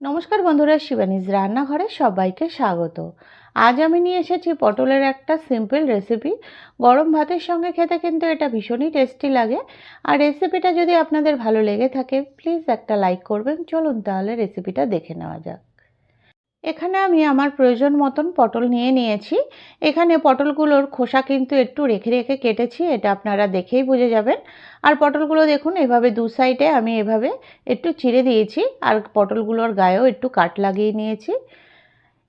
নমস্কার বন্ধুরা, শিবানীজ রান্নাঘরে সবাইকে স্বাগত। আজ আমি নিয়ে এসেছি পটলের একটা সিম্পল রেসিপি গরম ভাতের সঙ্গে খেতে কিন্তু এটা ভীষণই টেস্টি লাগে। আর রেসিপিটা যদি আপনাদের ভালো লেগে থাকে প্লিজ একটা লাইক করবেন। চলুন তাহলে রেসিপিটা দেখে নেওয়া যাক। এখানে আমি আমার প্রয়োজন মতন পটল নিয়ে নিয়েছি। এখানে পটলগুলোর খোসা কিন্তু একটু রেখে রেখে কেটেছি, এটা আপনারা দেখেই বুঝে যাবেন। আর পটলগুলো দেখুন, এভাবে দু সাইডে আমি এভাবে একটু চিড়ে দিয়েছি, আর পটলগুলোর গায়েও একটু কাট লাগিয়ে নিয়েছি।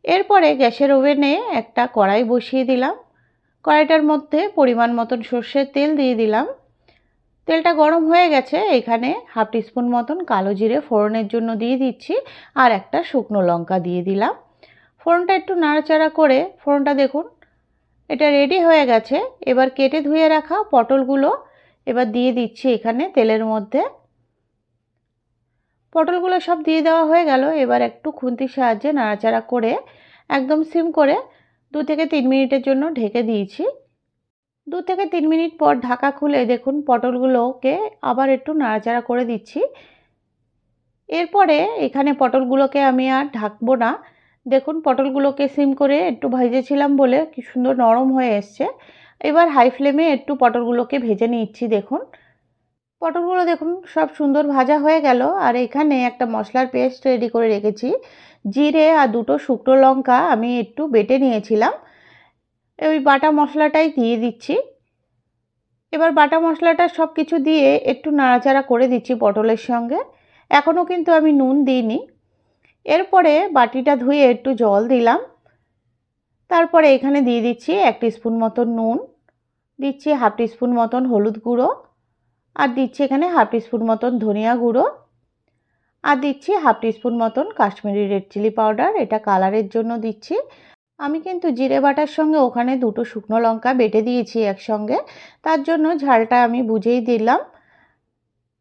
এরপরে গ্যাসের ওভেনে একটা কড়াই বসিয়ে দিলাম। কড়াইটার মধ্যে পরিমাণ মতন সর্ষের তেল দিয়ে দিলাম। তেলটা গরম হয়ে গেছে, এখানে হাফ টিস্পুন মতন কালো জিরে ফোড়নের জন্য দিয়ে দিচ্ছি, আর একটা শুকনো লঙ্কা দিয়ে দিলাম। ফোড়নটা একটু নাড়াচাড়া করে, ফোড়নটা দেখুন, এটা রেডি হয়ে গেছে। এবার কেটে ধুয়ে রাখা পটলগুলো, এবার দিয়ে দিচ্ছি এখানে তেলের মধ্যে। পটলগুলো সব দিয়ে দেওয়া হয়ে গেল, এবার একটু খুন্তির সাহায্যে নাড়াচাড়া করে, একদম সিম করে দু থেকে তিন মিনিটের জন্য ঢেকে দিয়েছি। দু থেকে তিন মিনিট পর ঢাকা খুলে দেখুন পটলগুলোকে আবার একটু নাড়াচাড়া করে দিচ্ছি। এরপরে এখানে পটলগুলোকে আমি আর ঢাকবো না। দেখুন পটলগুলোকে সিম করে একটু ভেজেছিলাম বলে কি সুন্দর নরম হয়ে এসছে। এবার হাই ফ্লেমে একটু পটলগুলোকে ভেজে নিচ্ছি, দেখুন। পটলগুলো দেখুন সব সুন্দর ভাজা হয়ে গেল আর এখানে একটা মশলার পেস্ট রেডি করে রেখেছি। জিরে আর দুটো শুকনো লঙ্কা আমি একটু বেটে নিয়েছিলাম। ওই বাটা মশলাটাই দিয়ে দিচ্ছি। এবার বাটা মশলাটা সব কিছু দিয়ে একটু নাড়াচাড়া করে দিচ্ছি পটলের সঙ্গে। এখনও কিন্তু আমি নুন দিইনি। এরপরে বাটিটা ধুয়ে একটু জল দিলাম। তারপরে এখানে দিয়ে দিচ্ছি এক স্পুন মতন নুন, দিচ্ছি হাফ স্পুন মতন হলুদ গুঁড়ো, আর দিচ্ছি এখানে হাফ স্পুন মতন ধনিয়া গুঁড়ো, আর দিচ্ছি হাফ স্পুন মতন কাশ্মীরি রেড চিলি পাউডার। এটা কালারের জন্য দিচ্ছি। আমি কিন্তু জিরে বাটার সঙ্গে ওখানে দুটো শুকনো লঙ্কা বেটে দিয়েছি একসঙ্গে। তার জন্য ঝালটা আমি বুঝেই দিলাম।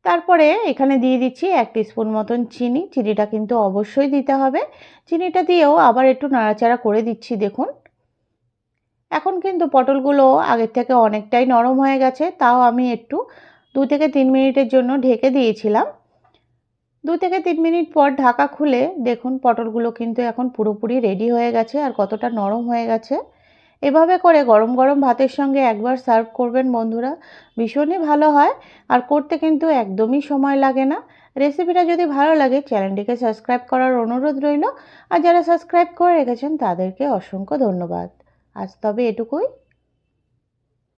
তারপরে এখানে দিয়ে দিচ্ছি এক স্পুন মতন চিনি। চিনিটা কিন্তু অবশ্যই দিতে হবে। চিনিটা দিয়েও আবার একটু নাড়াচাড়া করে দিচ্ছি, দেখুন। এখন কিন্তু পটলগুলো আগের থেকে অনেকটাই নরম হয়ে গেছে। তাও আমি একটু দু থেকে তিন মিনিটের জন্য ঢেকে দিয়েছিলাম। দু থেকে তিন মিনিট পর ঢাকা খুলে দেখুন পটলগুলো কিন্তু এখন পুরোপুরি রেডি হয়ে গেছে আর কতটা নরম হয়ে গেছে। এভাবে করে গরম গরম ভাতের সঙ্গে একবার সার্ভ করবেন বন্ধুরা, ভীষণই ভালো হয় আর করতে কিন্তু একদমই সময় লাগে না। রেসিপিটা যদি ভালো লাগে চ্যানেলটিকে সাবস্ক্রাইব করার অনুরোধ রইল, আর যারা সাবস্ক্রাইব করে রেখেছেন তাদেরকে অসংখ্য ধন্যবাদ। আজ তবে এটুকুই।